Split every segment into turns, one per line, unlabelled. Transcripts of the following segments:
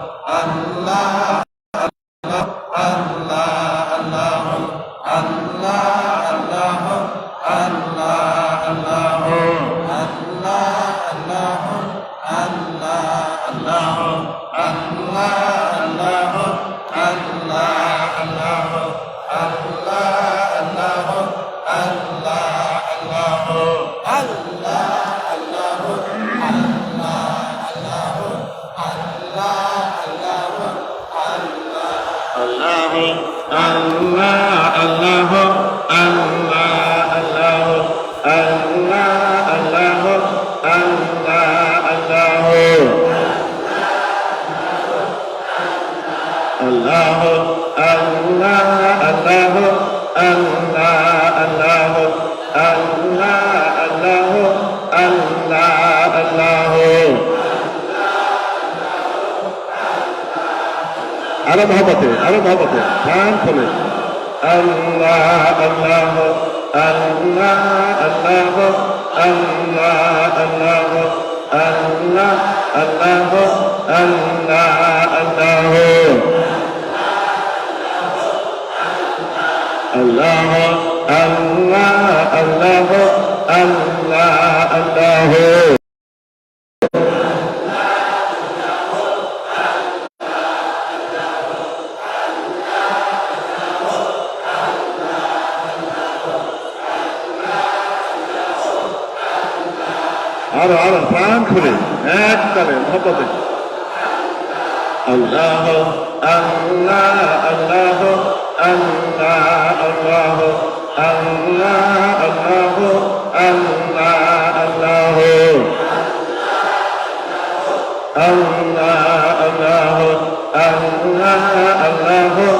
আল্লাহ আরও মহব্বতে আরও মহব্বতে প্রাণ খোলে আল্লাহ আল্লাহ আল্লাহ আল্লাহ আল্লাহ আল্লাহ আল্লাহ আল্লাহ আল্লাহ আল্লাহ আল্লাহ আল্লাহ খুলে এক তালে আল্লাহ আল্লাহ আল্লাহ আল্লাহ আল্লাহ আল্লাহ আল্লাহ আল্লাহ আল্লাহ আল্লাহ আল্লাহ আল্লাহ আল্লাহ আল্লাহ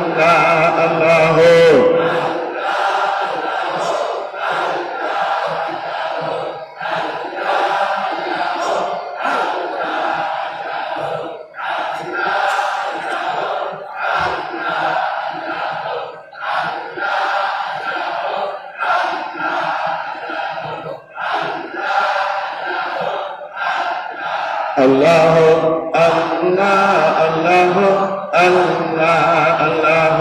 আল্লাহ আল্লাহ আল্লাহ আল্লাহ আল্লাহ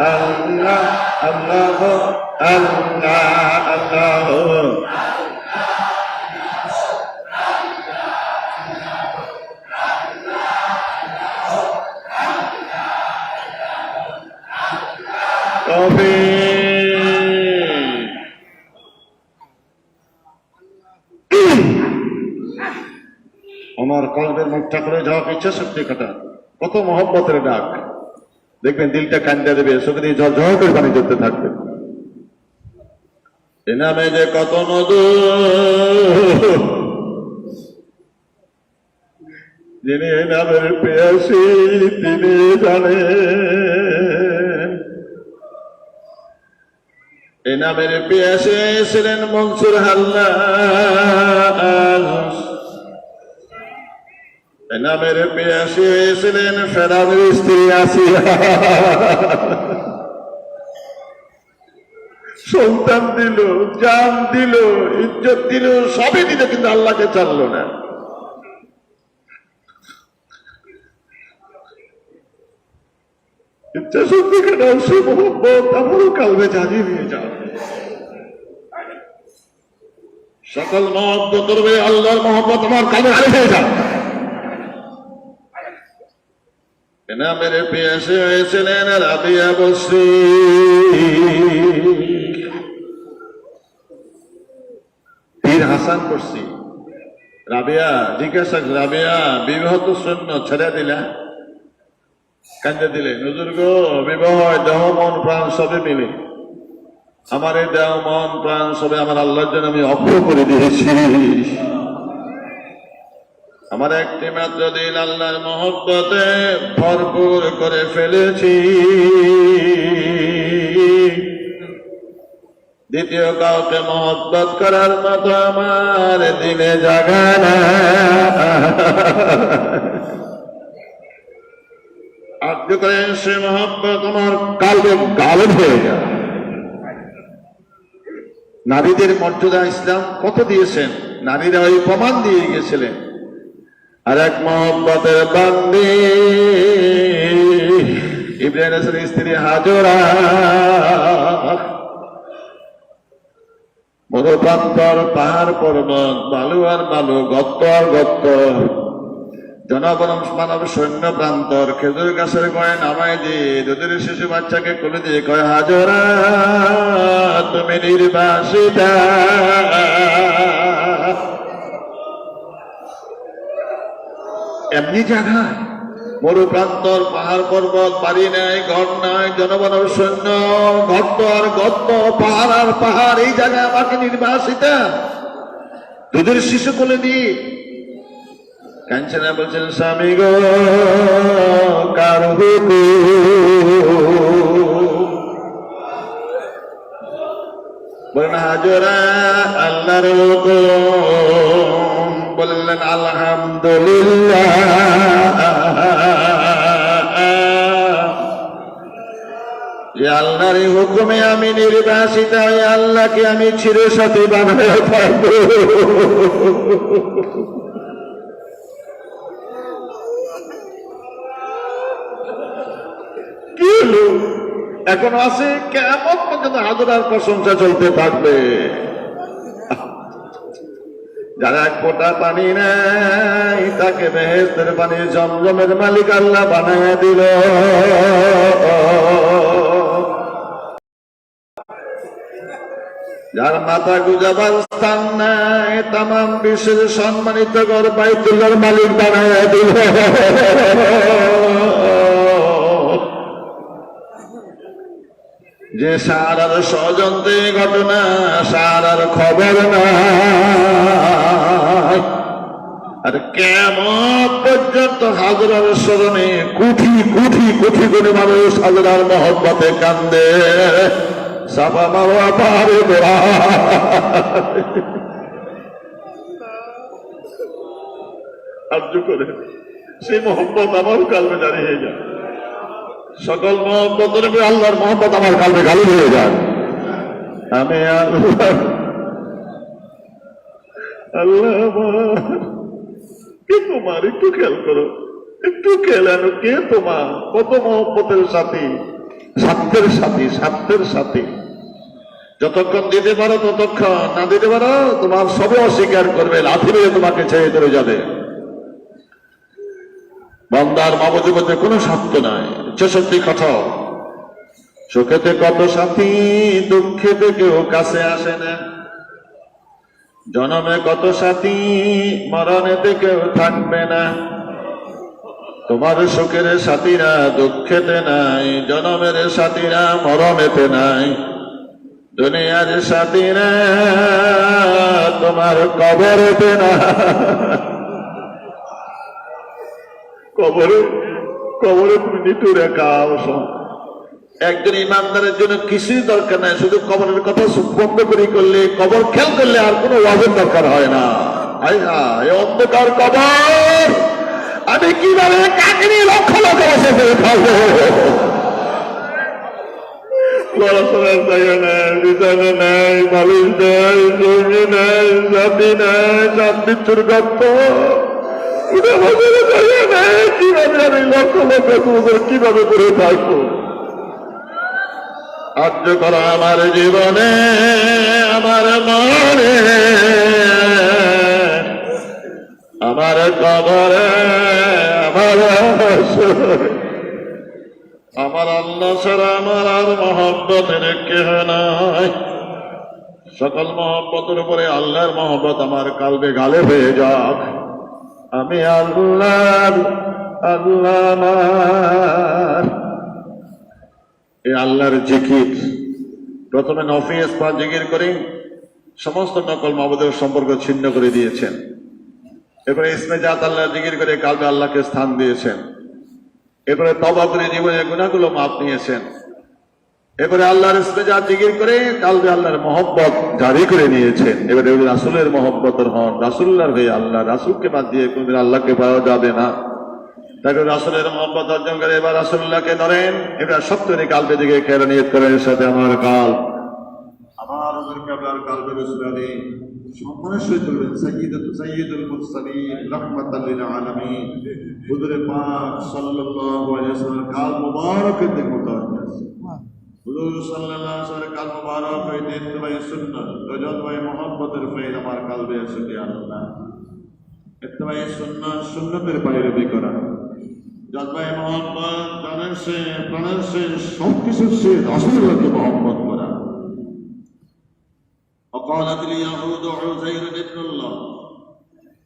আল্লাহ। আল্লাহ আল্লাহ আল্লাহ তবে আমার কলবের মুখটা করে যাওয়া ইচ্ছা শক্তি কাটা কত মহব্বতের ডাক। দেখবেন দিলটা কান্দা দেবে, চোখে দিয়ে ঝড় ঝড় করে পানি ধরতে থাকবে। এ নামে যে কত মধু। যিনি নামের পেয়াসি তিনি জানেন। এ নামের পেয়াসে ছিলেন মনসুর হাল্লা নামের পেয়াসি হয়েছিলেন স্ত্রী সন্তান দিল, জান দিল, ইজ্জত দিল, সবই দিল, কিন্তু আল্লাহকে চাললো না। ইচ্ছা কাটাও সে মোহব্বত আমারও কালবে জানিয়ে নিয়ে যাও। সকল মহব্বত করবে আল্লাহর মহব্বত আমার কালে হারিয়ে যাও নামের পেয়েছে হয়েছিলেন রাবিয়া বসি পীর হাসান করছি রাবিয়া, জিজ্ঞাসা রাবিয়া, বিবাহ তো শূন্য, ছেড়ে দিলা? কান্দে দিলে? নজর গো, বিবাহ দেহ, মন, প্রাণ সবে মিলে। আমার এই দেহ, মন, প্রাণ সবে আমার আল্লাহর জন্য আমি অক্ষ করে দিয়েছি। আমার একটি মাত্র দিন আল্লাহর মহব্বতে ভরপুর করে ফেলেছি। দ্বিতীয় কাউকে মহব্বত করার মতো আমার দিনে জাগা না। আর্য করেন, সে মহব্বত আমার কালকে গালব হয়ে যায়। নারীদের মর্যাদা ইসলাম কত দিয়েছেন? নারীরা ওই প্রমাণ দিয়ে গেছিলেন। আর এক মোহাম্মতের বান্দি। ইব্রাহিম হাসানের স্ত্রী হাজরা। মরুপ্রান্তর পাহাড় পর্বত, বালু আর বালু গত্ত আর গত্ত জনগণ মানব সৈন্য প্রান্তর, খেজুর গাছের গয়ে নামাই দিয়ে, দুধের শিশু বাচ্চাকে কোলে দিয়ে কয়, হাজরা, তুমি নির্বাসিতা। এমনি জায়গা? মরু প্রান্তর পাহাড় পর্বত, বাড়ি নাই, ঘর নাই জনবনব সৈন্য গর্ত আর গর্ত, পাহাড় আর পাহাড়, এই জায়গায় আমাকে নির্বাসিতা। দুধের শিশু কোলে দিয়ে কাঞ্চনা বলছেন, স্বামী গো, কার? বলেন, হাজরা আল্লাহর বললেন, আলহামদুলিল্লাহ। আল্লাহর হুকুমে আমি নির্বাসিত হই আল্লাহকে আমি চিরসাথী বানায় থাকব কি এখন আছে? কেমন পর্যন্ত হাজরার প্রশংসা চলতে থাকবে? যারা এক ফোটা পানি নেয়, তাকে বেহেস্তের পানি, জমজমের মালিক আল্লাহ বানায় দিল। যার মাথা গুজাবার স্থান নাই তাম বিশ্বের সম্মানিত গর্বায় তুলার মালিক বানায় দিল। যে সারার ষড়যন্ত্রে ঘটনা, সারার খবর নাই। আর কেমন পর্যন্ত হাজরার স্মরণে কুঠি কুঠি কুঠি করে মানুষ হাজরার মহব্বতে কান্দে। সাফা মারোয়া পাহাড়ে বেড়া। সাহায্য করে সেই মোহাম্মত আমার কালবে দাঁড়িয়ে যায়। সকল মহব্বতের আল্লাহর মহব্বত আমার কালবে গালি হয়ে যায়। আমি আল্লাহ আল্লাহ তোমার একটু খেয়াল করো, একটু খেয়াল কে তোমার, কত মহব্বতের সাথী? স্বার্থের সাথী স্বার্থের সাথী। যতক্ষণ দিতে পারো ততক্ষণ, না দিতে পারো তোমার সবে অস্বীকার করবে, লাথি মেরে তোমাকে ছেড়ে চলে যাবে। বন্দার মধ্যে কোনো স্বার্থ নাই। ছেষট্টি কথা। সুখেতে কত সাথী দুঃখেতে কেউ কাছে আসে না। জনমে কত সাথী মরণেতে কেউ থাকবে না। তোমার সুখের সাথীরা দুঃখেতে নাই, জনমের সাথীরা মরমেতে নাই। দুনিয়ার সাথীরা তোমার কবরেতে না কবরে কবরে তুমি নিটুরে একজন ইমানদারের জন্য কিছুই দরকার নাই, শুধু কবরের কথা বন্ধ করে করলে, কবর খেয়াল করলে আর কোনো ওয়াজের দরকার হয় না। অন্ধকার কবর! আমি কীভাবে কাকে নিয়ে লক্ষ লক্ষ বছর ধরে খাব পড়াশোনার জায়গা নাই নাই বালিশ নাই, জমি নাই, জাতি নাই জাতির গপ্প কীভাবে করে থাকব আর্য করো আমার জীবনে আমার মনে আমার কবরে আমার আমার আল্লাহ ছাড়া আমার আর মহব্বতের কেহ নাই। সকল মহব্বতের উপরে আল্লাহর মহব্বত আমার কালবে গালে হয়ে যাক। আমি আল্লাহ আল্লাহ এই আল্লাহর জিকির। প্রথমে নফিস পা জিকির করে, সমস্ত নকল মাবুদের সম্পর্ক ছিন্ন করে দিয়েছেন। এরপরে ইসমে জাত আল্লাহ জিকির করে কালবে আল্লাহকে স্থান দিয়েছেন। এরপরে তবা করে জীবনের গুণাগুলো মাপ নিয়েছেন। এবারে আল্লাহর ইস্তেজা জিকির করে কালবে আল্লাহর মহব্বত জারি করে নিয়েছেন এবারে রাসুলের মহব্বতের হন রাসুল্লাহর হয়ে আল্লাহ, রাসুলকে বাদ দিয়ে কোনদিন আল্লাহকে পাওয়া যাবে না। তাকে রাসুলের মহব্বত অর্জন করে এবার রাসুল্লাহকে ধরেন সত্যি কালবে দিকে কেড়ে নিয়ে করেন সাথে আমার কাল। আমার কাবলার কালবে রসুলানি সম্মানের সহিত বলবেন সৈয়দ সৈয়দুল মুরসালিন, রহমাতাল লিল আলামিন। হুজুরে পাক সাল্লাল্লাহু আলাইহি ওয়াসাল্লাম কাল মুবারকের দিকে হুজুর সাল্লাল্লাহু আলাইহি ওয়াসাল্লাম কাল মুবারক হইতে ইত্তেবাই সুন্নাত রজতবাই মোহাম্মতের ফেল আমার কালবে আছে ইয়া আল্লাহ ইত্তেবাই সুন্নাত সুন্নতের বাইরে করা জজবাই মোহাম্মদ প্রাণের সে প্রাণের সে সব কিছুর সে রাসূলুল্লাহকে মোহাম্মদ করা وقالت اليهود عزير ابن الله